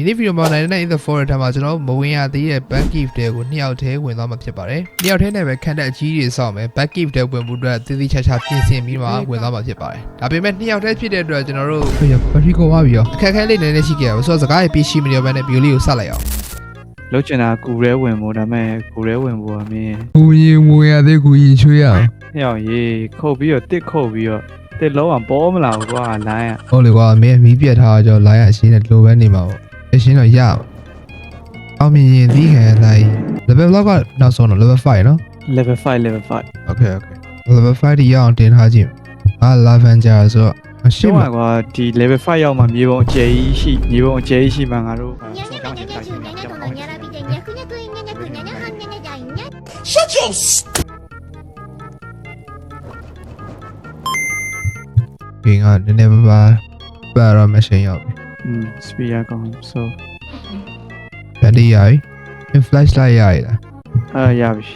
ဒီနေ့ဗီဒီယိုမှာ99 in the forum ထဲမှာကျွန်တော်မဝင်ရသေးတဲ့ back give တွေကိုနှစ်ယောက်တည်းဝင်သွားမှာဖြစ်ပါတယ်။နှစ်ယောက်တည်းနဲ့ပဲခံတဲ့အကြီးတွေစောင့်မယ် back give တွေဝင်မှုအတွက်တည်တည်ချာချာပြင်ဆင်ပြီးမှဝင်သွားမှာဖြစ်ပါတယ်။ဒါပေမဲ့နှစ်ယောက်တည်းဖြစ်တဲ့အတွက်ကျွန်တော်တို့ဟိုရပထီကိုဝါပြီးရောအခက်အခဲလေးနည်းနည်းရှိခဲ့ရပါဆိုတော့စကားရေးပြီးရှိမနေဘဲနဲ့ဗီဒီယိုလေးကိုဆက်လိုက်အောင်လောက်ချင်တာကူရဲဝင်ဖို့ဒါပေမဲ့ကူရဲဝင်ဖို့ကမင်းကိုရင်မွေရသေးကိုရင်ချွေးရအောင်ဟဲ့အောင်ရေးခုတ်ပြီးတော့တစ်ခုတ်ပြီးတော့တစ်လုံးအောင်ပေါ်မလာဘူးကွာလိုင်းอ่ะဟုတ်လေကွာမင်းမီးပြတ်ထားကြတော့ line အရှင်းနဲ့လိုပဲနေမှာပေါ့ အရှင်းတော့ရပါအောင်မြင်ရင်ဒီခံလိုက် level block ကနောက်ဆုံးတော့ level 5နော် level 5 level 5 Okay okay level 5ဒီရအောင်တင်ထားကြည့်ငါ lavender ဆိုတော့အရှရှင်းင်းမှာပါကွာဒီ level 5ရောက်မှမြေပုံအကျယ်ကြီးရှိမြေပုံအကျယ်ကြီးရှိမှငါတို့အဲဆုံးချောင်းချင်တိုက်ချင်တာကြောက်အောင်ဂိမ်းကနည်းနည်းပါးပါးပတ်တော့မရှင်းရောက် ပြီอืม speed ကောင်း so ဗန်ဒီရပြီ flash light ရရလားအာရပြီ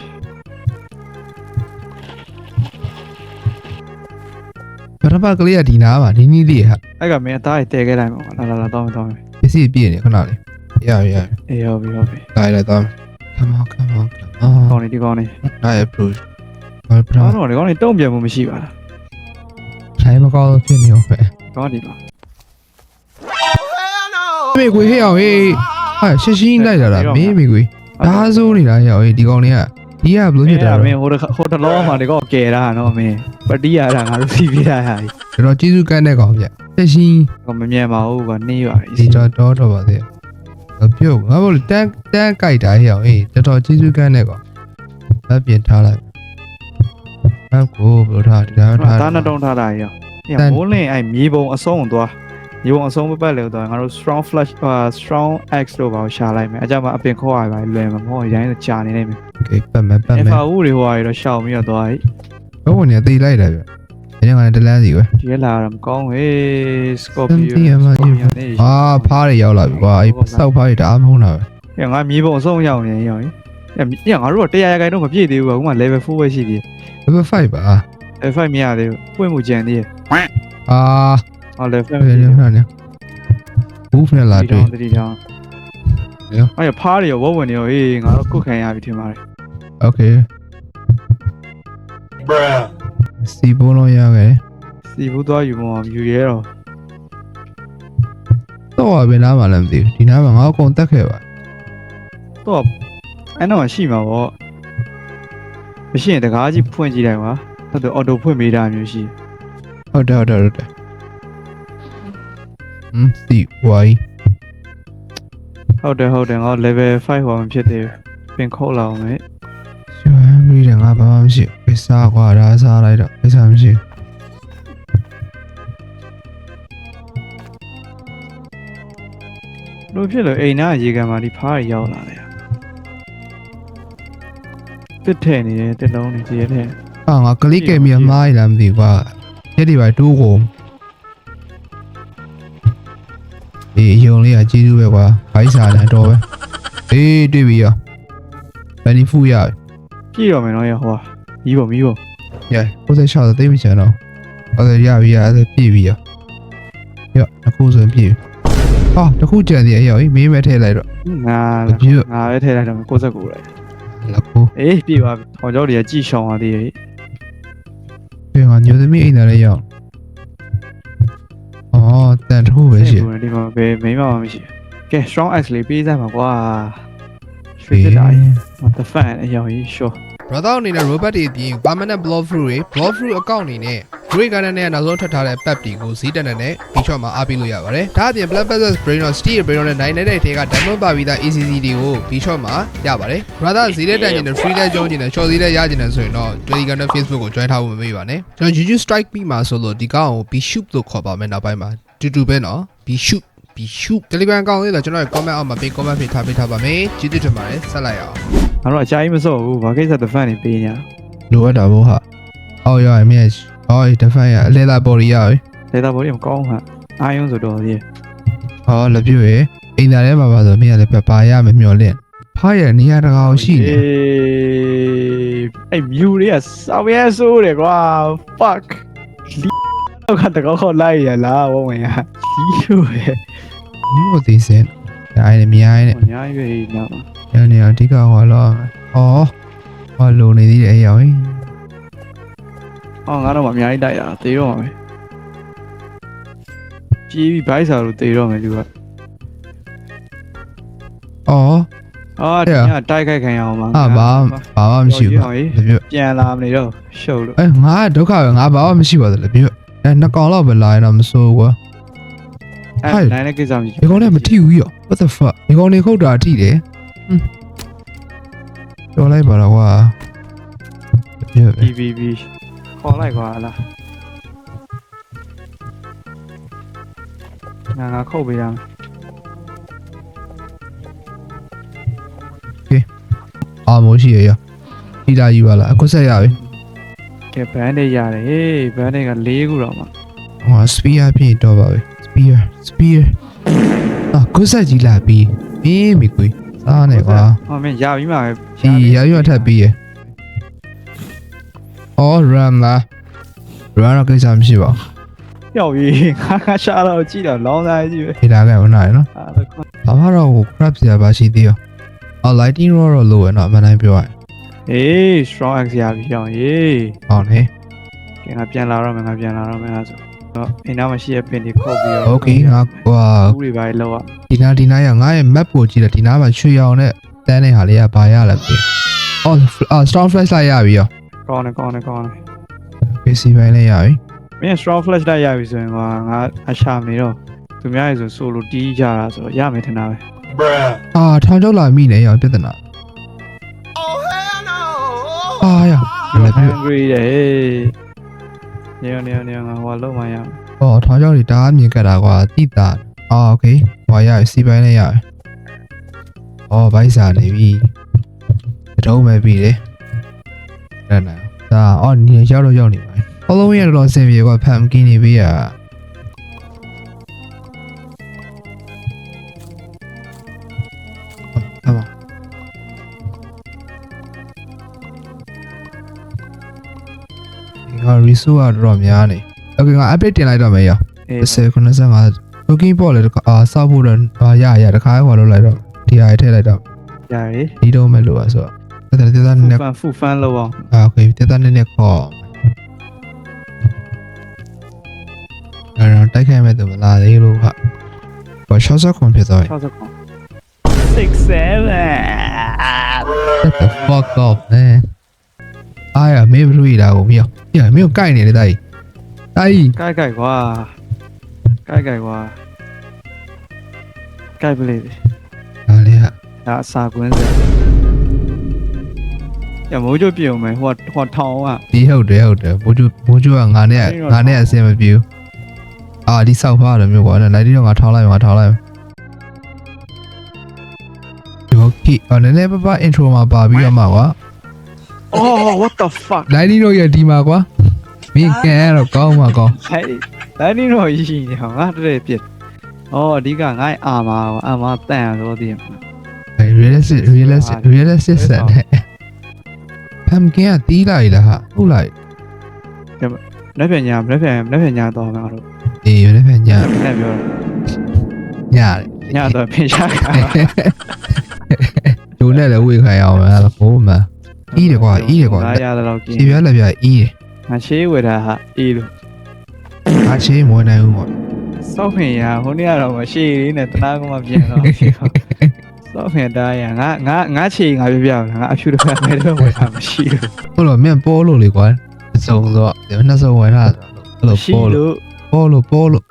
ပထမကလေးကဒီနားမှာဒီနီးလေးဟာအဲ့ကမင်းအသားရတဲခဲ့လိုက်မှာလာလာလာတော့တော့မယ်ပစ္စည်းပြည့်နေခဏလေးရရရအေးဟုတ်ပြီဟုတ်ပြီလာလိုက်တော့ come on come on come ကော on င်းနေဒီကောင်းနေနား approach ဘာပထမကောင်းတော့ဒီကောင်းနေတုံ့ပြန်မှုမရှိပါလားထိုင်မကောင်းဖြစ်နေအောင်ပဲကောင်းဒီပါ မေကွေဟေ့အောင်ဟေးဟာရှင်းရှင်းလိုက်လာတာမင်းမေကွေဒါဆိုးနေတာဟေ့အောင်ဟေးဒီကောင်လေးကဒီကဘယ်လိုဖြစ်တာမလဲင်းဟိုတဟိုတလောမှာဒီကောကဲတာနော်မင်းပတိရတာငါတို့စီးပြရတာကျွန်တော်ကျေးဇူးကမ်းတဲ့ကောင်ဗျရှင်းရှင်းကမမြင်ပါဘူးကနေပါဒီတော့တော့တော့ပါသေးငါပြုတ်ငါဘလို့တန်းတန်းကြိုက်တာဟေ့အောင်ဟေးတော်တော်ကျေးဇူးကမ်းတဲ့ကောင်လက်ပြင်ထားလိုက်ဘက်ကိုဘယ်လိုထားဒီတိုင်းထားတားနှစ်တုံးထားတာရောညမိုးလင်းအဲ့မြေပုံအဆုံးသွား မြေပုံအဆုံးပပတ်လေတော့ငါတို့ strong flash ဟာ strong x လို့ပါရှာလိုက်မယ်အကြမ်းမအပင်ခေါ်ရပါလွယ်မှာမဟုတ်ရိုင်းကြာနေနေမယ် โอเคပတ်မယ်ပတ်မယ် FAU တွေဟိုဟာတော့ရှောင်ပြီးတော့သွားပြီ ဘယ်ဝင်နေသေးလိုက်တာဗျဒီနေ့ကလည်းတလန်းစီပဲ ဒီကလာတော့မကောင်းဟေး Scorpio တန်တီးအမကြီးအာဖားတွေရောက်လာပြီကွာအဲ့စောက်ဖားတွေတအားမဟုတ်တာပဲ ညငါမြေပုံအဆုံးရောက်နေရောညငါတို့က100ရာခိုင်တော့မပြည့်သေးဘူးကဥမာ level 4ပဲရှိသေးတယ် level 5ပါ level 5မရသေးဘူးပွင့်မှုကြံသေးတယ် အာ ဟော level ဘယ်လိုလဲဘူးဖနဲ့လာတွေ့ တတိတောင်းအဲ့ဖားတွေရောဝဝင်နေရောဟေးငါတို့ကုတ်ခံရပြီထင်ပါတယ် โอเค bruh စီဘုံလုံးရခဲ့ စီဘူးသွားယူမောယူရဲတော့ တော့ဘယ်နားမှလည်းမသိဘူးဒီနားမှာငါအကုန်တက်ခဲ့ပါ တော့အဲ့တော့ရှိမှာပေါ့မရှိရင်တကားကြီးဖွင့်ကြည့်လိုက်ပါဟုတ်တယ်အော်တိုဖွင့်ပေးတာမျိုးရှိ ဟုတ်တယ်ဟုတ်တယ်ဟုတ်တယ် ဟမ်စီဝိုင်းဟုတ်တယ်ဟုတ်တယ်ငါ level 5ဟောမဖြစ်သေးဘူးပင်ခေါက်လာအောင်မယ်ကျွမ်းပြီးတယ်ငါဘာမှမရှိဘူးပိစားကွာဒါစားလိုက်တော့ပိစားမရှိလို့ဖြစ်လို့အိမ်နာရေကန်မှာဒီဖားရရောက်လာတယ်တစ်ထဲနေတယ်တစ်လုံးနေဒီရက်ထဲဟာငါကလစ်ကယ်မီမှားရလားမသိဘူးကွာရက်ဒီပါတိုးကို အေးယုံလေးကကျေးဇူးပဲကွာဘိုက်စားတယ်တော့ပဲအေးတွေ့ပြီရောဘယ်နီဖူရပြည့်တော့မယ်နော်ရဟောမီးပေါ်မီးပေါ်ရ96သိမ့်မချင်တော့အဲ့ဒါရပြီရအဲ့ဒါပြည့်ပြီရောရောအခုဆိုရင်ပြည့်ပြီဟာတခုကြံသေးရရောမင်းမဲထည့်လိုက်တော့ငါမပြည့်ငါပဲထည့်လိုက်တော့69လိုက်လက်ကိုအေးပြည့်ပါပြီဟောကြောတွေကကြည်ရှောင်သွားသေးရဲ့ပြန်ကညိုသမီးအိမ်သားလေးရောက် အော်တန်တခုပဲရှိဒီမှာဘယ်မိမမှမရှိကဲ strong x လေးပေးစမ်းပါကွာရွှေတက်တာ what the fan အရောင်ကြီး sure brother အနေနဲ့ robot တွေအပြင် permanent block through တွေ block through account အနေနဲ့ Grey Garden နဲ့နောက်ဆုံးထွက်ထားတဲ့ pep တွေကိုဈေးတက်တဲ့နဲ့ B-shop မှာအားပေးလို့ရပါတယ်။ဒါအပြင် Black Peppers Brain of Steel Brain နဲ့နိုင်နေတဲ့ထဲက Diamond ပါပြီးသား ACC တွေကို B-shop မှာရပါတယ်။ brother ဈေးတက်တန်ကျင်တဲ့ free လက်ကြောင်းကျင်တဲ့ short ဈေးတက်ရကျင်တဲ့ဆိုရင်တော့ Telegram နဲ့ Facebook ကို join ထားဖို့မမေ့ပါနဲ့။ကျွန်တော် YouTube Strike ပြီးမှာဆိုလို့ဒီကောင်ကို B-shoot လို့ခေါ်ပါမယ်နောက်ပိုင်းမှာ တူတူပဲနော် B-shoot B-shoot Telegram အကောင့်လေးတော့ကျွန်တော်ရဲ့ comment အောက်မှာပေး comment ပေးထားပေးထားပါမယ်။ကျေးဇူးတင်ပါတယ်ဆက်လိုက်အောင်ငါတို့အကြိုင်းမစော့ဘူးဘာကိစ္စ the fan နေပေးညာလိုအပ်တာဘို့ဟာအော်ရအမေအော်တဖန်ရအလဲလာပေါ်ရီရရဒေတာဘော်ဒီမကောင်းဟာအာယုံဆိုတော့ဒီဟောလက်ပြည့်ရအိမ်သားထဲမှာပါဆိုမင်းကလည်းပဲပါရမယ်မျော်လင့်ဖားရနေရာတကာကိုရှိနေအေးအဲ့မြူတွေကစောက်ရဲဆိုးတယ်ကွာ fuck လီ တော့ကတကောက်ခေါ်လိုက်ရလားဝဝင်ရလီယူပဲမင်းတို့သိစင်ညာနေမြရိုင်းနဲ့ဟိုညာရွေးညာပါညာနေအဓိကဟောလောဩဟောလုံနေသေးတယ်အဲ့ရောင်အော်ငါတော့မအများကြီးတိုက်တာတေးတော့မှာပဲကြီးပြီးဘိုက်စာလို့တေးတော့မယ်လူကဩအော်တဲ့ဒီကတိုက်ခိုက်ခံရအောင်ပါဟာဘာဘာမှမရှိဘူးဟောကြီးလေပြပြန်လာမနေတော့ရှုပ်လို့အဲငါဒုက္ခပဲငါဘာမှမရှိပါဘူးလေပြ အဲနှစ်ကောင်လောက်ပဲလာရင်တော့မစိုးဘူးကွာဟဲ့အဲ့နိုင်တဲ့ကိစ္စမရှိဒီကောင်လည်းမထိဘူးရော what the fuck ဒီကောင်နေခုတ်တာထိတယ်ဟွန်းပြောလိုက်ပါတော့ကွာပြပြပြီပြီပြီခေါ်လိုက်ကွာလားငါငါခုတ်ပေးရမယ်အာမိုးရှိရရထိတာယူပါလားအခုဆက်ရပြီ ကဲဘန်နဲ့ရတယ်ဟေးဘန်နဲ့က၄ခုတော့မှာဟော spear ပြည့်တော့ပါပြီ spear spear အာခုဆက်ကြီးလာပြီမင်းမိကွေစားနေကွာဟောမင်းရပြီမှာပဲဒီရရထပ်ပြီးရအော် ram လား ram တော့ကိစ္စမရှိပါပျောက်ပြီငါငါရှာတော့ကြည့်တော့လောင်းသားကြီးပဲဘူးဒေတာကမနာရနော်အာတော့ဘာမှတော့ crap စရာပါရှိသေးရောအော် lighting rod တော့လိုရနော်အမှန်တိုင်းပြောရရင် အေး strong axe ရပြီအောင်ရေဟုတ်လေကဲငါပြန်လာတော့မယ်ငါပြန်လာတော့မယ်ငါဆိုတော့အိမ်သားမရှိရပင်ဒီခုတ်ပြီးတော့ okay ငါဟွာခုတွေပါလောက်อ่ะဒီနာဒီနာရငါရဲ့ map ကိုကြည့်တယ်ဒီနာမှာရွှေရောင်နဲ့တန်းတဲ့ဟာလေးကဘာရလဲပြင်အော် strong flashlight ရပြီရောကောင်းတယ်ကောင်းတယ်ကောင်းတယ် PC ပိုင်းလေးရပြီမင်း strong flashlight ရပြီဆိုရင်ကငါအရှာမေတော့သူများရေဆိုဆိုလိုတီးကြတာဆိုတော့ရမယ်ထင်တာပဲ bruh အာထောင်ကျောက်လာမိနေရောပြဿနာ အာရလည်းပြ angry တဲ့ဟေးနေနေနေငါဟိုလုံးမရအောင် အော်ထောင်ချောက်တွေတအားမြင်ကြတာကွာတိတာအာโอเคဟောရပြီ C ပိုင်းလေးရပြီအော်ဘိုက်စာနေပြီတော့မဲ့ပြီလေအဲ့နာဒါအော်နေရောက်တော့ရောက်နေပါပြီအလုံးရတော့ဆင်ပြေကွာဖမ်ကင်းနေပြီอ่ะ ဒီက resource ကတော်တော်များနေ Okay ငါ update တင်လိုက်တော့မယ်ရအေး10 95 looking ပေါ့လေတခါအာစောက်ဖို့တော့အာရရတခါဟောလုပ်လိုက်တော့ဒီဟာထည့်လိုက်တော့ရပြီဒီတော့မဲ့လို့อ่ะဆိုတော့တက်တက်တက်နဲ့ဖန်ဖူဖန်လောက်အောင်အာ okay တက်တက်နဲ့နဲ့ခေါ်အဲ့တော့တိုက်ခိုက်မဲ့သူမလာသေးလို့ဟာဘာရှော့ဆော့ခွန်ဖြစ်သွားပြီ60ခွန်6 7 What the fuck off man အာရမေးဘလူးလာကိုမြောက်ညမင်းကိုကိုက်နေလေတာကြီးတာကြီးကြိုက်ကြိုက်ကွာကြိုက်ကြိုက်ကွာကြိုက်ပလေးဒါလေးဟာဒါအစာကွင်းစက်ရမိုးကြပြုံမယ်ဟိုဟိုထောင်ကဒီဟုတ်တယ်ဟုတ်တယ်ဘိုးကျဘိုးကျကငါနဲ့ငါနဲ့အစင်မပြေဘူးအာဒီဆောက်ဖားတယ်မျိုးကွာနဲ့လိုက်ဒီတော့ငါထောင်းလိုက်ငါထောင်းလိုက်ဒီဟုတ်ကဲ့အော်နည်းနည်းပပ intro မှာပါပြီးတော့မှာကွာ Oh what the fuck လိုက်ဒီတော့ရဒီမှာကွာမင်းကန်ရတော့ကောင်းမှာကောင်းဟဲ့တိုင်းနေတော့ရှိနေဟောငါတည်းပြစ်အော်အဓိကငါ့အာမာအာမာတန်ရောဒီမှာ realistic realistic realistic ဆက်တယ်ဖမ်ကင်ကတီးလိုက်လားဟာဟုတ်လိုက်လက်ပြန်ညာလက်ပြန်လက်ပြန်ညာတော့ငါတို့အေးရလည်းဖညလက်ပြောညညာတော့ဖင်ရှားခါဒိုနဲ့လည်းဝေခိုင်းအောင်လားဘိုးမ အီးတယ်ကွာအီးတယ်ကွာငါရတော့กินခြေပြလက်ပြအီးတယ်ငါရှေးဝယ်တာဟာအေးလို့အားချေးမဝင်နိုင်ဘူးပေါ့စောက်ဖင်ရဟိုနေ့ကတော့မရှေးလေးနဲ့တနာကမှပြန်တော့စောက်ဖင်တားရငါငါငါချေငါပြပြငါအဖြူတစ်ဖက်မဲ့တော့ဝယ်တာမရှိဘူးဟုတ်လို့မင်းပေါ်လို့လေကွာအစုံဆိုတော့ဒီနှစ်စုံဝင်လာဆိုတော့ရှိပေါ်လို့လို့ပေါ်လို့ပေါ်လို့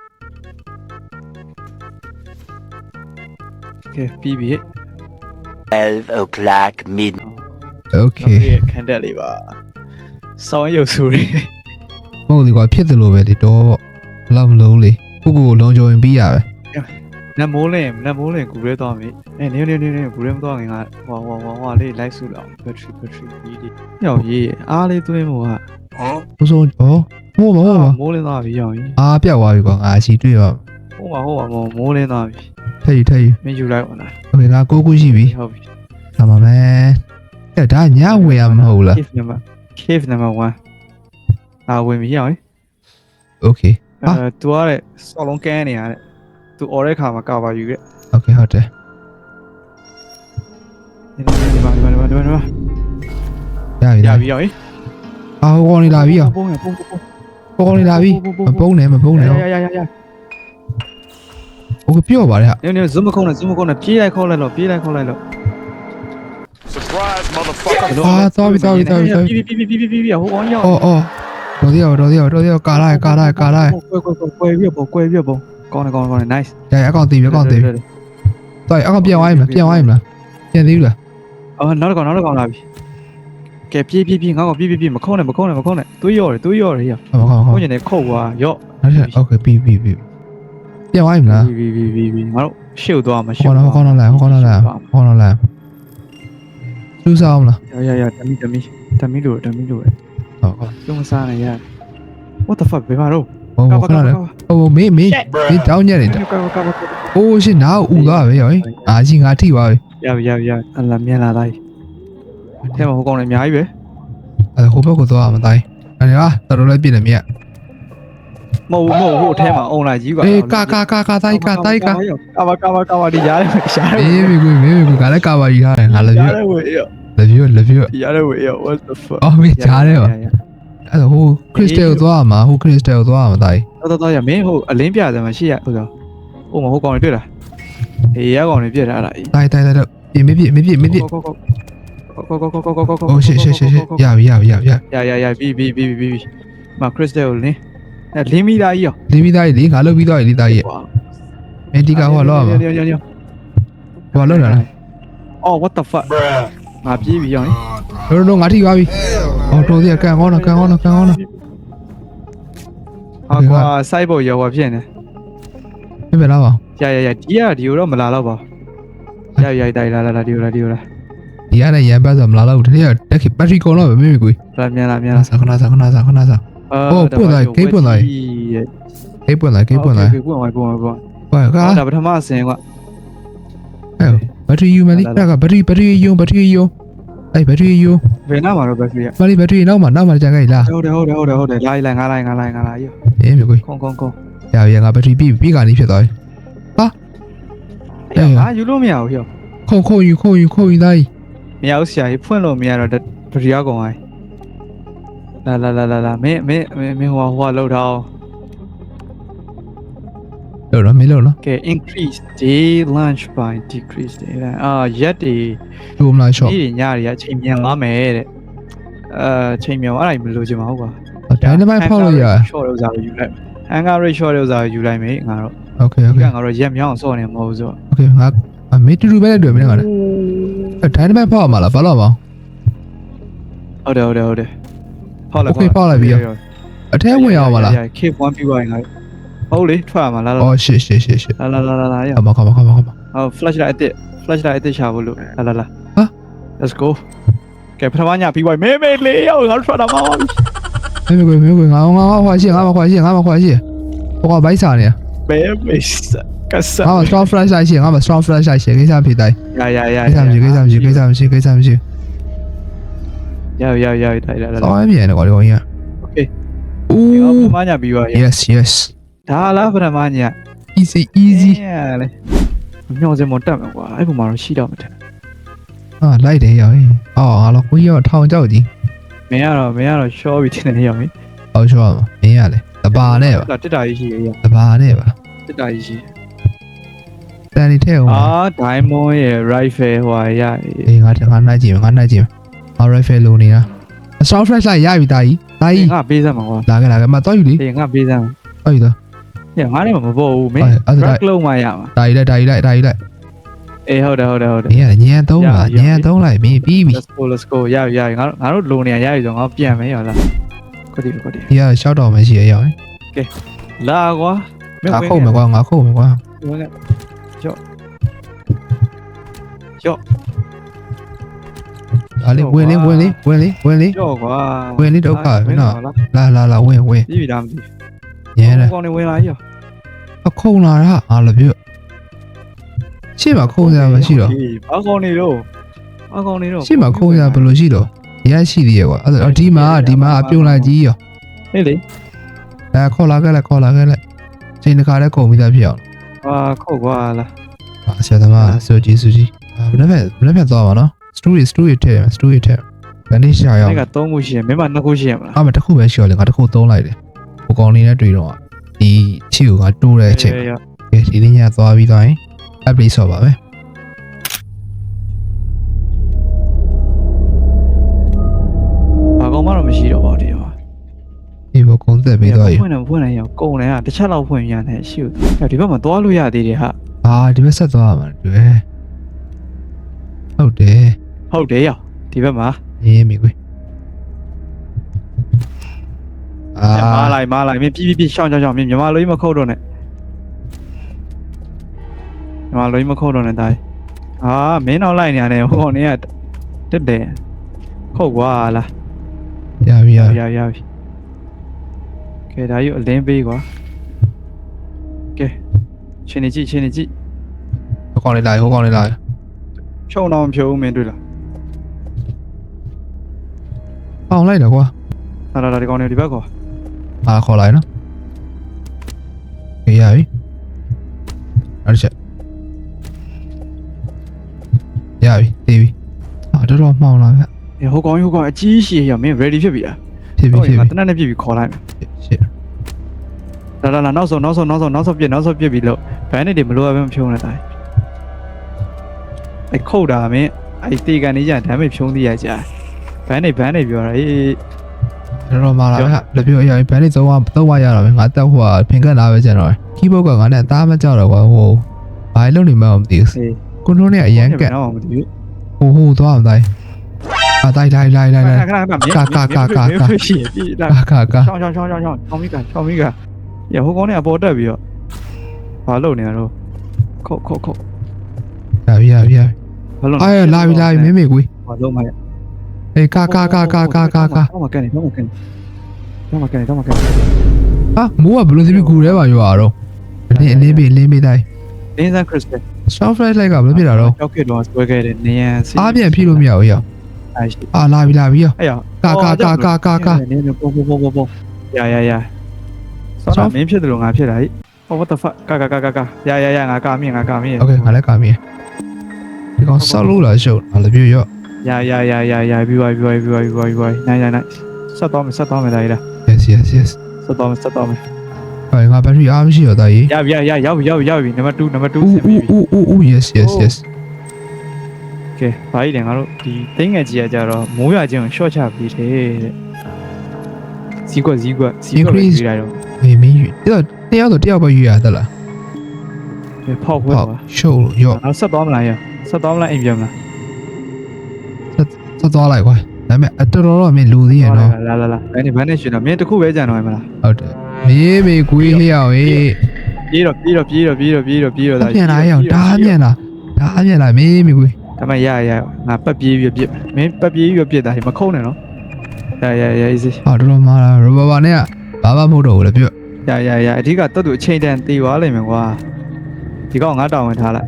ကဲပြီးပြီ12 o'clock mid. โอเค ခန်းတက်လေးပါစောင်းရုပ်စုတွေ မဟုတ်လေကွာဖြစ်တယ်လို့ပဲဒီတော့ပေါ့ဘလောက်မလုံးလေကိုကိုကိုလုံးကြုံရင်ပြီးရပဲ နတ်မိုးလင်နတ်မိုးလင်ကူရဲသွားပြီအဲနေနေနေနေကူရဲမသွားခင်ကဟွာဟွာဟွာဟွာလေးလိုက်စုတော့ battery battery ကြီးဒီရောက်ရေးအားလေးသွင်းမို့ဟာ ဘုဆုံးဩဟိုပါဟိုပါ မိုးလင်းသွားပြီရောက်ရေး အားပြောက်သွားပြီကွာငါချီတွေ့ပါ ဟိုပါဟိုပါမိုးမိုးလင်းသွားပြီ ထည့်ယူထည့်ယူ မင်းယူလိုက်ပါလား โอเคငါကိုကိုရှိပြီ ဟုတ်ပြီ ဒါမှမယ် အဲ့ဒါညဝင်ရမဟုတ်လား cave number cave number 1အာဝင်ပြီရောက်ရေး โอเค အဲ तू ရတဲ့စော်လုံးကန်းနေရတဲ့ तू អော်တဲ့ခါမှာကာပါယူခဲ့ โอเคဟုတ်တယ် ဒီမှာဒီမှာဒီမှာဒီမှာဒီမှာ ရပြီ ရ ရ ပြီ ပြီ ရောဟေး အာဟိုကောင်နေလာပြီရော ပုံရပုံပုံ ဟိုကောင်နေလာပြီမပုံးနဲ့မပုံးနဲ့ ရရရရ ဟိုပြော့ပါတယ်ဟာ နေနေ zoom ခုံးနဲ့ zoom ခုံးနဲ့ပြေးလိုက်ခေါ်လိုက်လို့ပြေးလိုက်ခေါ်လိုက်လို့ Surprise, motherfucker. အာသွားပြီသွားပြီသွားပြီသွားပြီ ပြီပြီပြီပြီပြီဟိုကောင်ရောက် အော်အော်တော်သေးရောတော်သေးရောတော်သေးရောကာလိုက်ကာလိုက်ကာလိုက် ကွယ်ကွယ်ကွယ်ပြပုံကွယ်ပြပုံကောင်းတယ်ကောင်းတယ်ကောင်းတယ် nice ရရအကောင်တည်ပြီအကောင်တည်ပြီတော်ရအကောင်ပြန်သွားပြီမလားပြန်သွားပြီမလားပြန်သေးဘူးလား အော်နောက်တစ်ကောင်နောက်တစ်ကောင်လာပြီကဲပြေးပြေးပြေးငါကောင်ပြေးပြေးပြေးမခုံးနဲ့မခုံးနဲ့မခုံးနဲ့သွေးရော်တယ်သွေးရော်တယ်ရ ဟုတ်ဟုတ်ဟုတ် ခုံးနေခုတ်သွားရော့ အဲ့ဒါโอเคပြီပြီပြီပြန်သွားပြီမလား ပြီပြီပြီပြီငါတို့ရှေ့သွားမှာရှေ့ ဟောတော့ဟောတော့လာဟောတော့လာဟောတော့လာ စူးစားအောင်လားရရရတမီတမီတမီလို့တမီလို့ဟုတ်ဟုတ်ကျုံစားနေရ What the fuck ဘယ်မှာတော့ဟိုခဏလေးဟိုမင်းမင်းမင်းတောင်းညက်နေတာကကကအိုးရှင်နားဥသွားပဲရောအာကြီးငါထိပါပြီရရရအလာမြန်လာလိုက်ထဲမှာဟိုကောင်လည်းအများကြီးပဲအဲ့ဟိုဘက်ကိုသွားမှာတိုင်းအဲ့ဒါတော်တော်လေးပြည့်နေမြတ် မဟုတ်ဘူးမဟုတ်ဘူးဟိုအထဲမှာအုံလိုက်ကြီးကွာအေးကာကာကာကာတိုင်းကာတိုင်းကာကာဘာကာဘာကာဘာဒီရားတယ်ရှားတယ်မေးပြီကွမေးပြီကွကလည်းကာဘာကြီးထားတယ်ငါလည်းပြောလည်းပြောလည်းပြောရတယ်ဝေးရ what the fuck အော်မေးချားတယ်ပါအဲ့တော့ဟိုခရစ်စတယ်ကိုသွားမှာဟိုခရစ်စတယ်ကိုသွားမှာတိုင်းတော့တော့ရမင်းဟိုအလင်းပြတယ်မှာရှေ့ရဟိုဟိုမဟုတ်ကောင်တွေတွေ့လားအေးရကောင်တွေပြက်ထားတာအေးတိုင်းတိုင်းတိုင်းတော့ပြင်းမပြင်းမပြင်းမပြင်းကောကောကောကောကောကောကောကောရှေ့ရှေ့ရှေ့ရပြီရပြီရပြီရရရရပြီပြီပြီပြီမခရစ်စတယ်ကိုလင်း အဲလင်းမိသားကြီးရောလေးပြီးသားကြီးလေငါလုတ်ပြီးသားကြီးလေးသားကြီးမင်းဒီကဟိုလောက်မှာဟိုလောက်လာလားအော် what the fuck ငါပြေးပြီးရောတို့တို့ငါထိသွားပြီအော်တော်သေးကန်ကောင်းတော့ကန်ကောင်းတော့ကန်ကောင်းတော့ဟာကွာ site ပေါ်ရောဖြစ်နေမင်းပဲလားပါရရရဒီကဒီကိုတော့မလာတော့ပါရရတိုင်လာလာလာဒီကိုလာဒီကိုလာဒီရတဲ့ရန်ပတ်ဆိုမလာတော့ဘူးတည်းကတက်ခဘက်ထရီကုန်တော့ပဲမင်းမိကွေလာမြန်လာမြန်ခဏလာစားခဏစားခဏစားခဏစား ဂိတ်ပွင့်လာဂိတ်ပွင့်လာကိတ်ပွင့်လာပွင့်ပွင့်ပွင့်ပွင့်ဟဲ့ကာဒါပထမအစင်ကွာဟဲ့ဘက်ထရီယူမလေးကဘက်ထရီဘက်ထရီယူဘက်ထရီယူအဲ့ဘက်ထရီယူဘယ်နာမှာတော့ဘက်ထရီမလေးဘက်ထရီနောက်မှာနောက်မှာကြာခဲ့လားဟုတ်တယ်ဟုတ်တယ်ဟုတ်တယ်ဟုတ်တယ်လာလိုက်ငါလိုက်ငါလိုက်ငါလိုက်ရောအေးမိကွေခုံခုံခုံရပြီငါဘက်ထရီပြီးပြီးကနေဖြစ်သွားပြီအေးငါယူလို့မရဘူးရောခုံခုံယူခုံယူခုံယူသားကြီးမရဘူးဆရာကြီးဖွင့်လို့မရတော့ဘက်ထရီအောင်အိုင်း လာလာလာလာလာမင်းမင်းမင်းမင်းဟိုဟိုလောက်ထားအောင်လောက်တော့မင်းလောက်တော့ Okay increase day lunch by decrease day အာရက်တွေလိုမလား short ဒီညတွေကအချိန်မြန်သွားမယ်တဲ့အဲချိန်မြန်အဲ့ဒါမလိုချင်ပါဘူးကွာ dynamite ဖောက်လို့ရ short ဥစားယူလိုက် anger rate short ဥစားယူလိုက်မယ်ငါတော့ Okay okay ငါတော့ရက်မြောင်းဆော့နေမဟုတ်ဆို Okay ငါမေတူတူပဲတွေ့မင်းကလည်း dynamite ဖောက်ရမှာလားဘာလို့မအောင်ဟုတ်တယ်ဟုတ်တယ်ဟုတ်တယ် ဖောက်လိုက် Okay ဖောက်လိုက်ပြီးတော့အထဲဝင်ရပါလား Cave 1ပြီးပါရင်လားဟုတ်လေထွက်ရမှာလားလား Oh shit shit shit shit လာလာလာလာရအောင် Come on come on come on come on ဟော flash light အစ်စ် flash light အစ်စ်ရှာဖို့လို့လာလာလာဟာ Let's go ကဲပထမညပြီးပါမေမေလေးရောက်ငါတို့ထွက်တာမဟုတ်没没鬼没鬼，俺我俺我换线，俺我换线，俺我换线，我搞白啥呢？မေမေစကဆာ俺们双 flash 下线，俺们双 flash 下线，给啥皮带？ရရရရ给啥皮？给啥皮？给啥皮？给啥皮？ ရပြီရပြီရပြီတိုက်လာလာ Sao em vậy này gọi gọi nha. Okay. ဒီကပ Ooh. ထမညပြီးသွားရ Yes, yes. ဒါလားပထမည Easy, အေး easy. လေညောင်းစင်မတက်မှာကွာအဲ့ပုံမှာတော့ရှိတော့မတက် À, lại để rồi. Ờ, nó quý giờ thao cháu gì. မင်းကတော့မင်းကတော့ရှော့ပြီးတင်နေရမယ် Ờ, cho mà. Mẹ à, này. Tà bà nè bà. တက်တာကြီးရှိရရ Tà bà nè bà. တက်တာကြီးရှိ Ta đi theo အာ mà. diamond ရဲ့ rifle ဟိုရရ Ê, ngã ngã lại chìm, ngã lại chìm. Rifle လိုနေတာ strong flash လိုက်ရပြီတာကြီးတာကြီးငါပေးစမ်းမှာကွာလာခဲ့လာခဲ့မတော့ယူလေအေးငါပေးစမ်းတော့ယူတော့ညငါလည်းမပေါ်ဘူးမင်းအဲ့ဒါ rack လုံးမှရမှာတာကြီးလိုက်တာကြီးလိုက်တာကြီးလိုက်အေးဟုတ်တယ်ဟုတ်တယ်ဟုတ်တယ်မင်းကညံသုံးပါညံသုံးလိုက်မင်းပြီးပြီ let's go let's go ရပြီရပြီငါတို့ငါတို့လုံနေရရပြီဆိုငါပြန်မယ်ရလားခွတိခွတိဒီကရှောက်တော်မရှိရအောင်လာကွာငါခုတ်မယ်ကွာငါခုတ်မယ်ကွာဝင်ကကြော့ကြော့ ဒါလေးဝင်လေးဝင်လေးဝင်လေးဝင်လေးကြော့ကွာဝင်လေးဒုက္ခပဲနော်လာလာလာဝင်ဝင်ပြီးပြီလားမသိညံတယ်ကောင်းနေဝင်လာရောအခုံလာတာအားလည်းပြရှေ့မှာခုံစရာမရှိတော့ဘာကောင်းနေတော့ဘာကောင်းနေတော့ရှေ့မှာခုံစရာဘယ်လိုရှိတော့ရရှိသေးရဲ့ကွာအဲ့ဒါဒီမှာဒီမှာအပြုံလိုက်ကြီးရောဟေးလေအဲခေါ်လာခဲ့လိုက်ခေါ်လာခဲ့လိုက်ချိန်တစ်ခါတည်းကုန်ပြီးသားဖြစ်အောင်ဟာခုတ်ကွာလားအာဆရာသမားဆိုကြည့်ဆိုကြည့်ဘယ်နဲ့ဘယ်နဲ့ပြန်သွားပါနော် story story ထဲ story ထဲဘယ်နည်းရှာရအောင်အဲ့က3ခုရှိရမင်းမ2ခုရှိရမလားအမတစ်ခုပဲရှိရလေငါတစ်ခုသုံးလိုက်တယ်ဟိုကောင်လေးနဲ့တွေ့တော့ဒီချီကိုငါတိုးတဲ့အချိန်ရကဲဒီနေ့ညသွားပြီးသွားရင် update ဆော့ပါမယ်ဘာကောင်မှတော့မရှိတော့ပါဘူးဒီတော့ဒီဘောကုန်းသက်ပြီးသွားရင်ဖွင့်နေဖွင့်နေရောကုန်တယ်ဟာတစ်ချက်လောက်ဖွင့်ရတယ်ရှိဦးဒီဘက်မှာသွားလို့ရသေးတယ်ဟာ အာဒီဘက်ဆက်သွားရမှာတွေ့ဟုတ်တယ် ဟုတ်တယ်ရောဒီဘက်မှာအေးမိကွေအာမားလိုက်မားလိုက်မင်းပြီးပြီးပြီးရှောင်းရှောင်းရှောင်းမင်းမြမလိုကြီးမခုတ်တော့နဲ့မြမလိုကြီးမခုတ်တော့နဲ့တိုင်းအာမင်းတော့လိုက်နေရတယ်ဟိုကောင်နေကတက်တယ်ခုတ်ကွာလားရပြီရရပြီရရပြီကဲဒါကြီးကိုအလင်းပေးကွာကဲချင်းနေကြည့်ချင်းနေကြည့်ဟိုကောင်လေးလာဟိုကောင်လေးလာဖြုံတော့မဖြုံဘူးမင်းတွေ့လား အောင်လိုက်တော့ကွာလာလာလာဒီကောင်နေဒီဘက်ကွာအာခေါ်လိုက်နော်ကဲရပြီအဲ့ချက်ရပြီတေးပြီအာတော်တော်မှောင်လာဗျအေးဟိုကောင်ကြီးဟိုကောင်အကြီးရှည်ရမင်း ready ဖြစ်ပြီလားဖြစ်ပြီဟုတ်ဖြစ်ငါပြီတနက်နဲ့ပြည့်ပြီခေါ်လိုက်မယ်ရှစ်လာလာလာနောက်ဆုံးနောက်ဆုံးနောက်ဆုံးနောက်ဆုံးပြည့်နောက်ဆုံးပြည့်ပြီလို့ဘန်နဲ့တွေမလိုအပ်ဘဲမဖြုံးနဲ့တိုင်းအဲခုတ်တာမင်းအဲတေကန်နေကြဓာတ်မိတ်ဖြုံးသေးရကြာ ဘန်နေဘန်နေပြောတာအေးတော်တော်မှလာဗျလက်ပြောရပြီဘယ်နဲ့သုံးရသုံးရရတော့မယ်ငါတက်ဟိုကဖင်ကက်လာပဲကျန်တော့ကီးဘုတ်ကငါနဲ့အသားမကြောက်တော့ကွာဟိုဘာလို့နေမှမသိဘူးအေးကွန်ထရိုးနဲ့အရန်ကက်တော့မသိဘူးဟိုဟိုသွားအောင်တိုင်းအာတိုင်းတိုင်းတိုင်းတိုင်းတိုင်းခဏခဏခဏမင်းရှိပြီလာကာကာကာချောင်းချောင်းချောင်းချောင်းချောင်းချောင်းမိကချောင်းမိကရဟိုကောင်နေအပေါ်တက်ပြီးတော့ဘာလုပ်နေရတော့ခုတ်ခုတ်ခုတ်ရပြီရပြီရပြီဘာလုပ်အာရလာပြီလာပြီမင်းမေကွေးဘာလုပ်မှရ အေးကာကာကာကာကာကာကာ တော့မကန်နေတော့မကန်တော့မကန်တော့မကန် ဟာမိုးကဘလို့စီပြီးကူရဲပါရွာတော့အလင်းအလင်းပေးအလင်းပေးတိုင်း လင်းစန်ခရစ်စတယ် soft flash light ကဘလို့ဖြစ်တာတော့ ကြောက်ခဲ့တော့ဆွဲခဲ့တဲ့နေရန်စီ အားပြန်ဖြည့်လို့မရဘူးရောက် အဲ့ရှိ အာလာပြီလာပြီရောက် အဲ့ရ ကာကာကာကာကာကာ နေနေပုံပုံပုံပုံပုံရရရဆောင်းမင်းဖြစ်တယ်လို့ငါဖြစ်တာဟိ Oh what the fuck ကာကာကာကာကာရရရငါကာမြင့်ငါကာမြင့် โอเคငါလည်းကာမီဒီကောင်ဆောက်လို့လားရှုပ်ငါလည်းပြရော့ ရရရရရပြီးပါပြီးပါပြီးပါပြီးပါပြီးပါနိုင်နိုင်နိုင်ဆက်တော့မယ်ဆက်တော့မယ်ဒါကြီးလား yes yes yes ဆက်တော့မယ်ဆက်တော့မယ်ဟိုငါဘက်ထရီအားမရှိတော့တာကြီးရပြီရရရောက်ပြီရောက်ပြီရောက်ပြီနံပါတ်2နံပါတ်2ဦးဆင်ပြီဦးဦးဦး yes yes yes ကဲဘာကြီးလဲငါတို့ဒီသိငယ်ကြီးကကြတော့မိုးရခြင်းကို short ချပြီးတယ်တဲ့ဇီကွက်ဇီကွက်ဇီကွက်ပြီးလိုက်တော့မေးမင်းယူတော့တယောက်တော့တယောက်ပဲယူရသလားဖောက်ခွဲဟုတ်ပါရှုပ်လို့ရော့နောက်ဆက်သွားမလားရဆက်သွားမလားအိမ်ပြန်မလား သွားသွားလိုက်ကွာဒါပေမဲ့အတော်တော်မင်းလူသေးရနော်လာလာလာဘယ်နဲ့ဘယ်နဲ့ရှင်တော့မင်းတခုပဲကြံတော့မလားဟုတ်တယ်မေးမေးကွေးလျောက်ဟေးပြေးတော့ပြေးတော့ပြေးတော့ပြေးတော့ပြေးတော့ပြေးတော့ပြန်လာရအောင်ဒါမြန်လာဒါမြန်လာမေးမေးကွေးဒါမှရရငါပတ်ပြေးပြီးပြစ်မင်းပတ်ပြေးပြီးပြစ်တာမခုံးနဲ့နော်ရရရ easy ဟာတော်တော်မှားလာရဘာဘာနဲ့ကဘာမှမဟုတ်တော့ဘူးလေပြော့ရရရအဓိကတက်သူအချိန်တန်တေသွားလိမ့်မယ်ကွာဒီကောင်ငါတောင်းဝင်ထားလိုက်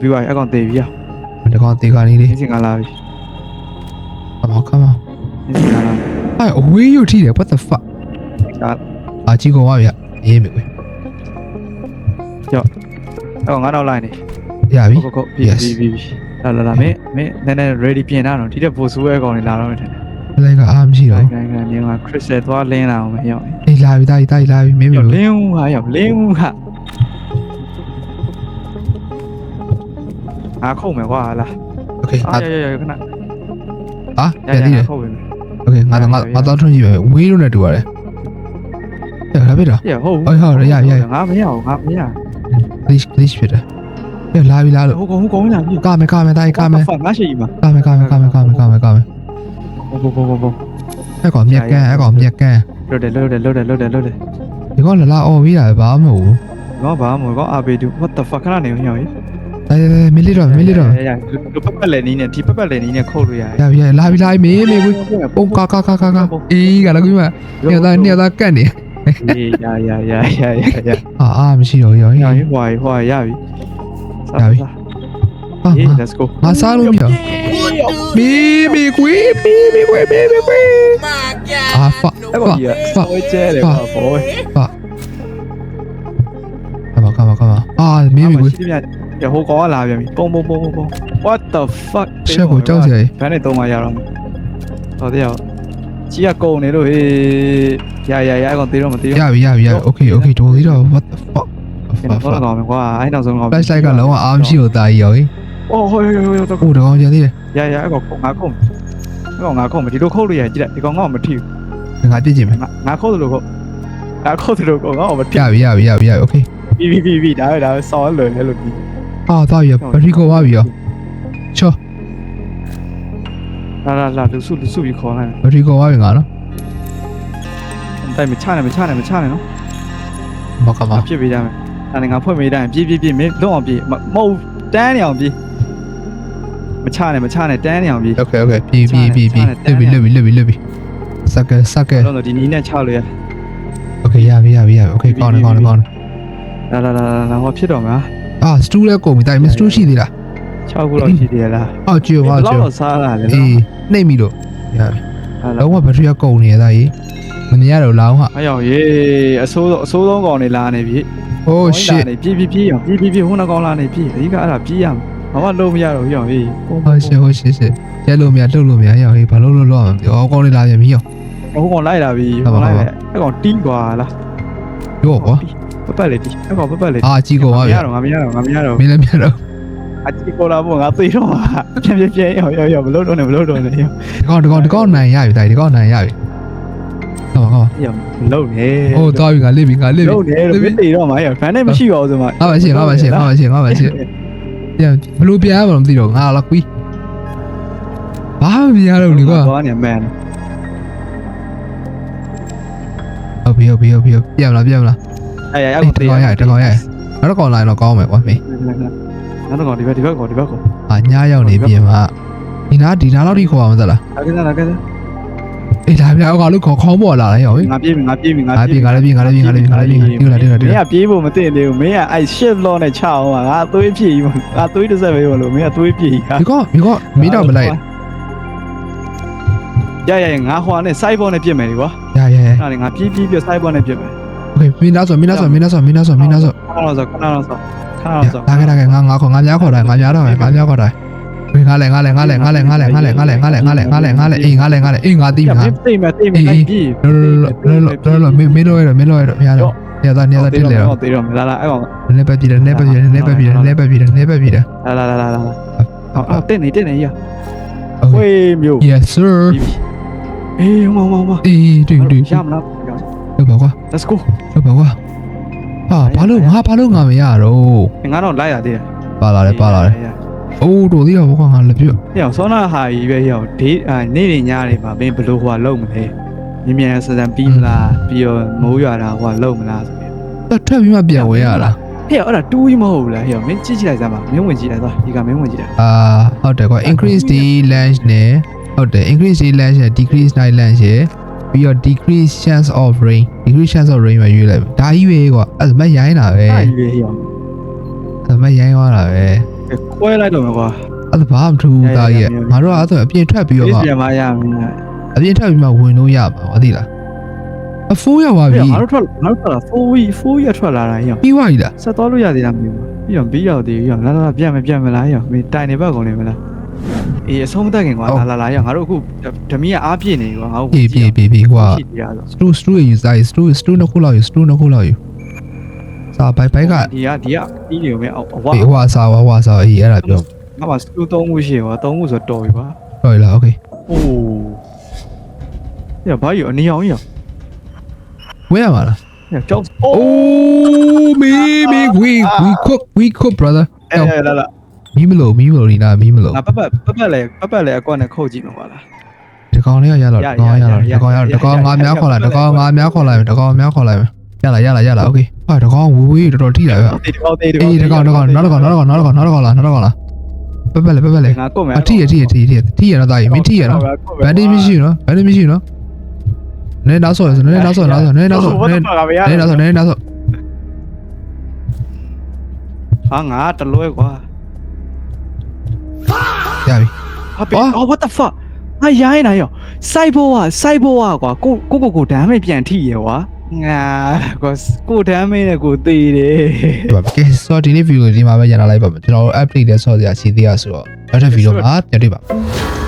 ပြီးပါပြီးပါအကောင်တေပြီးရဒီကောင်တေကနေလေးမင်းစင်ကလာပြီ come on come on မင်းစင်ကလာအဲ့အဝေးယူထိတယ် what the fuck ဒါအာကြီးကောင်ပါဗျအေးမေးကွေးအကောင်ငါတော့လိုက်နေရပြီ ကိုကိုပြီးပြီးပြီးလာလာလာမင်းမင်းနည်းနည်း ready ပြင်တာတော့ဒီတက်ပို့ဆူရဲကောင်နေလာတော့မယ်ထင်တယ်လိုက်ကအားမရှိတော့ခိုင်ခိုင်နေမှာ crystal သွားလင်းလာအောင်မရောက်အေးလာပြီတာကြီးတာကြီးလာပြီမင်းမေးရောက်ကွေးလင်းဦးဟာရောက်လင်းဦးဟာ အားခုံမယ်ကွာလား โอเค အာ အာ ရရရခဏ အာ ရ ပြန် ရ သေးတယ် ခုံမယ် โอเคငါတော့ငါငါတော့ထွန်းကြည့်ပဲဝေးလို့နဲ့တူရတယ်ရလာပြီတော့ ရဟုတ် ဟုတ်ဟုတ်ရရရ ငါမရအောင်ငါမရ glitch glitch ဖြစ်တယ်ရလာပြီလားလို့ ဟုတ်ကောဟုတ်ကောလာပြီ ကာမယ်ကာမယ်တာကြီးကာမယ် ဖတ်ငါရှိမှာ ကာမယ်ကာမယ်ကာမယ်ကာမယ်ကာမယ်ကာမယ် ဘောဘောဘောဘော အဲ့ကောင်မြက်ကန်းအဲ့ကောင်မြက်ကန်း လွတ်တယ်လွတ်တယ်လွတ်တယ်လွတ်တယ်လွတ်တယ် ဒီကောင်လာလာအော်ပြီးတာဘာမှမဟုတ်ဘူး ငါဘာမှမကောအာဘေတူ what the fuck ခဏနေဦးညောင်ကြီး ဒါမီလီတော့မီလီတော့ရရဒီပတ်ပတ်လေနီးနဲ့ဒီပတ်ပတ်လေနီးနဲ့ခုတ်လို့ရတယ်ရပြီလာပြီလာပြီမေးမေးကွေးပုံကာကာကာကာကာအေးကလည်းကွေးမနေသားနေသားကတ်နေအေးရရရရရရအာအာမရှိတော့ရောညောင်ကြီးဟွာဟွာရပြီဟာအေးငါ let's go ငါစားလို့မရမေးမေးကွေးမေးမေးကွေးမေးမေးကွေးအာဖတ်အဲ့ဖကောင်တ်ကြီးဖတ်ဟိုကျဲတယ်ကွာဘောကမကမကမအာမင်းမကွေး ရှိတယ်ပြဟိုကောင်ကလာပြန်ပြီပုံပုံပုံပုံပုံ what the fuck ရှက်ကိုကြောက်စရာကြီးဘယ်နဲ့သုံးမှရတော့ဟောတရားကြီးကကုန်နေလို့ဟေးရရရအကောင်သေးတော့မသေးရတော့ပြီရပြီရပြီ okay okay တော်သေးတော့ what the fuck ကျွန်တော်တော့ကောင်းမယ်ကွာအဲ့နောက်ဆုံးကောင် flashlight ကလုံးဝအားမရှိတော့တာကြီးရောဟိအော်ဟိုဟိုဟိုဟိုဟိုတကောင်ကျန်သေးတယ်ရရအကောင်ငါကုန်အကောင်ငါကုန်ဒီလိုခုတ်လို့ရကြည့်လိုက်ဒီကောင်ကောင်မထိဘူးငါပြစ်ကြည့်မယ်ငါခုတ်တယ်လို့ခုတ်ငါခုတ်တယ်လို့ကောင်ကောင်မထိရပြီရပြီရပြီရပြီ okay ပြီးပြီးပြီးပြီးဒါပဲဒါပဲဆောင်းလွယ်လဲလို့ပြီး အာတော့ရဘရီကိုဝါပြီရောချောလာလာလာလူစုလူစုပြီးခေါ်လိုက်ဘရီကိုဝါပြီငါနော်တိုက်မချနဲ့မချနဲ့မချနဲ့နော်မကမဖြစ်ပေးကြမယ်အဲ့ဒါငါဖွင့်ပေးတိုင်းပြေးပြေးပြေးမင်းလွတ်အောင်ပြေးမမဟုတ်တန်းနေအောင်ပြေးမချနဲ့မချနဲ့တန်းနေအောင်ပြေး okay okay ပြီပြီပြီပြီလွတ်ပြီလွတ်ပြီလွတ်ပြီလွတ်ပြီစကစကတော့ဒီနီးနဲ့ချလို့ရ okay ရပြီရပြီရပြီ okay ကောင်းတယ်ကောင်းတယ်ကောင်းတယ်လာလာလာလာဟောဖြစ်တော့မှာ အာစတူးလဲကုန်ပြီတိုင်မစတူးရှိသေးလား6ခုလောက်ရှိသေးရလားအော်ကြည့်ပါဘယ်ကြည့်လောက်စားလာလဲအေးနှိမ့်ပြီလို့ရပြီလာလုံးဝဘရီကကုန်နေရသားကြီးမနေရတော့လောင်းဟာအယောရေးအဆိုးဆုံးအဆိုးဆုံးကောင်နေလာနေပြီ oh shit ပြေးပြေးပြေးအောင်ပြေးပြေးပြေးဟိုနှကောင်လာနေပြေးအဓိကအဲ့ဒါပြေးရမှာဘာမှလုံးမရတော့ဘူးအောင်ဟေး oh shit oh shit shit ရဲလို့မရလှုပ်လို့မရရဟေးဘာလို့လို့လို့အောင်ပြောကောင်းနေလာပြန်ပြီရောဟိုကောင်လိုက်လာပြီဟိုလိုက်ပဲအဲ့ကောင်တီးကွာလားရောကွာ ပပတ်လေတီးအဲ့ကောင်ပပတ်လေအာကြီးကုန်ပါပြီငါမရတော့ငါမရတော့မင်းလည်းမရတော့အချီကိုလာဖို့ငါသိတော့မှာပြန်ပြန်ပြန်ရောက်ရောက်ရောက်မလို့တော့နဲ့မလို့တော့နဲ့ရောက်ဒီကောင်ဒီကောင်ဒီကောင်နိုင်ရပြီတိုင်ဒီကောင်နိုင်ရပြီဟောဟောရောက်မလို့နဲ့ဟိုသွားပြီငါလိပြီငါလိပြီလို့နဲ့လို့မသိတော့မှာရောက်ဖန်နဲ့မရှိပါဘူးဆိုမှငါပါရှင်ငါပါရှင်ငါပါရှင်ငါပါရှင်ပြန်ဘလို့ပြန်ရမှာမသိတော့ငါလာကွီးဘာမှမရတော့ဘူးကွာသွားနေမှန်ဟုတ်ပြီဟုတ်ပြီဟုတ်ပြီပြန်မလားပြန်မလား အဲ့ရရအေးတကောင်ရတကောင်ရနောက်တော့ကောင်လာရင်တော့ကောင်းမယ်ကွာမင်းနောက်တော့ဒီဘက်ဒီဘက်ကောဒီဘက်ကောအာညရောက်နေပြင်မှာဒီနာဒီနာလောက်ထိခေါ်အောင်မသလားအကစားအကစားအေးဒါပြန်အောင်လို့ခေါ်ခေါင်းပေါ်လာတယ်ရောဟေးငါပြေးပြီငါပြေးပြီငါပြေးငါလည်းပြေးငါလည်းပြေးငါလည်းပြေးငါလည်းပြေးဒီလားဒီလားဒီမင်းလားကပြေးဖို့မသိသေးဘူးမင်းကအဲ့ shift law နဲ့ချအောင်ငါသွေးပြေးကြီးငါသွေးတစ်စက်ပဲလို့မင်းကသွေးပြေးကြီးဒီကောင်ဒီကောင်မင်းတော့မလိုက်ရရရငါဟွာနဲ့ side ball နဲ့ပြစ်မယ်ဒီကွာရရရအဲ့ဒါလေငါပြေးပြေးပြ side ball နဲ့ပြစ်မယ် Okay မင်းသားဆိုမင်းသားဆိုမင်းသားဆိုမင်းသားဆိုမင်းသားဆိုခဏလောက်ဆိုခဏလောက်ဆိုခဏလောက်ဆိုဒါကဒါကငါငါခေါ်ငါများခေါ်တယ်ငါများတော့ငါများခေါ်တယ်ဝင်ငါလဲငါလဲငါလဲငါလဲငါလဲငါလဲငါလဲငါလဲငါလဲငါလဲငါလဲအေးငါလဲငါလဲအေးငါသိမှာသိမှာသိမှာပြီလောလောလောလောမင်းမင်းတော့ရမင်းတော့ရမရတော့ညသားညသားတက်လေတော့တေးတော့မလာလာအဲ့ကောင်လဲပဲပြီလဲလဲပဲပြီလဲလဲပဲပြီလဲပဲပြီလဲပဲပြီလာလာလာလာလာအော်တက်နေတက်နေရဝေးမျိုး yes sir အေးဟောဟောဟောအေးတွေ့တွေ့ရမလား လောက်ပါကွာ let's go လောက်ပါကွာဟာဘာလို့ငါဘာလို့ငါမရတော့ငါတော့လိုက်ရသေးတယ်ပါလာတယ်ပါလာတယ်အိုးတော်သေးတော့ကွာငါလက်ပြဟဲ့ဆောနာဟာကြီးပဲဟဲ့ဒေးအာနေ့နေညနေမှာမင်းဘလို့ဟိုလုံးမလဲမြင်မြန်ဆန်ဆန်ပြီးမလားပြီးတော့မိုးရွာတာဟိုလုံးမလားဆိုပြီးတော့ထွက်ပြီးမှပြန်ဝဲရလားဟဲ့အဲ့ဒါတူးကြီးမဟုတ်ဘူးလားဟဲ့မင်းကြည့်ကြည့်လိုက်စမ်းပါမင်းဝင်ကြည့်လိုက်သွားဒီကမင်းဝင်ကြည့်လိုက်အာဟုတ်တယ်ကွာ increase the launch နဲ့ဟုတ်တယ် increase the launch နဲ့ decrease night launch ရယ် ပြီးတော့ decrease chance of rain decrease chance of rain ပဲရွေးလိုက်ဒါကြီးပဲကွာအဲ့ဒါမရိုင်းတာပဲအားကြီးပဲဟဲ့အဲ့ဒါမရိုင်းသွားတာပဲခွဲလိုက်တော့မှာကွာအဲ့ဒါဘာမှမထူးဘူးဒါကြီးကငါတို့ကအဲ့ဒါအပြင်ထွက်ပြီးတော့ဒီမှပြန်မရမင်းအပြင်ထွက်ပြီးမှဝင်လို့ရမှာမသိလားအဖိုးရောက်သွားပြီငါတို့ထွက်ငါတို့ထွက်လာ4 week 4 year ထွက်လာတာဟဲ့ပြီးသွားပြီလားဆက်သွားလို့ရသေးလားမသိဘူးပြီးတော့ပြီးရောက်သေးပြီးတော့လာလာပြန်မပြန်မလားဟဲ့မင်းတိုင်နေဘက်ကုန်နေမလား အေးအဆုံးမတက်ခင်ကွာလာလာလာဟဲ့ငါတို့အခုဓမီကအားပြည့်နေကွာငါတို့ပြေးပြေးပြေးပြေးကွာဖြစ်တရားဆို stew stew ယူစား stew stew နှစ်ခုလောက်ယူ stew နှစ်ခုလောက်ယူစာဘိုက်ဘိုက်ကဒီကဒီကပြီးနေမယ်အဝါအေးဟွာစာဟွာဟွာစာအေးအဲ့ဒါပြောငါမှစတူ3ခုရှိကွာ3ခုဆိုတော်ပြီကွာဟုတ်ပြီလား okay အိုးညဘာကြီးအနီအောင်ကြီးဝဲရမှာလားညကြောက် Oh, me, me, we, we cook, we cook, brother. အဲလာလာ မီးမလို့မီးမလို့ဒီနာမီးမလို့ငါပတ်ပတ်ပတ်ပတ်လေပတ်ပတ်လေအကွက်နဲ့ခုတ်ကြည့်မှာပါလားဒီကောင်လေးကရလာဒီကောင်ရလာဒီကောင်ရဒီကောင်ငါများခေါ်လိုက်ဒီကောင်ငါများခေါ်လိုက်ဒီကောင်များခေါ်လိုက်ရလာရလာရလာ okay ဟာဒီကောင်ဝေးဝေးတော်တော်ထိလာပဲဒီကောင်းသေးတယ်အေးဒီကောင်ဒီကောင်နောက်တစ်ကောင်နောက်တစ်ကောင်နောက်တစ်ကောင်နောက်တစ်ကောင်လာနောက်တစ်ကောင်လာပပလေပပလေငါကုတ်မယ်အထိရထိရထိရထိရတော့တာကြီးမင်းထိရနော်ဘန်ဒီမရှိနော်ဘန်ဒီမရှိနော်နဲနောက်ဆော့နဲနောက်ဆော့နောက်ဆော့နဲနောက်ဆော့နဲနဲနောက်ဆော့နဲနောက်ဆော့ဟာငါတလွဲကွာ ရပြီဟာပေအော် what the fuck ငါရိုင်းနေရောစိုက်ဘောကစိုက်ဘောကကွာကိုကိုကိုကိုဒမ်းမေပြန်ထိရကွာငါကိုကိုတမ်းမင်းနဲ့ကိုတည်တယ်ဒီပါကဲဆိုတော့ဒီနေ့ဗီဒီယိုဒီမှာပဲရန်လာလိုက်ပါမယ်ကျွန်တော်တို့ update တဲ့ဆော့စရာရှိသေးရဆိုတော့နောက်ထပ်ဗီဒီယိုမှာပြန်တွေ့ပါမယ်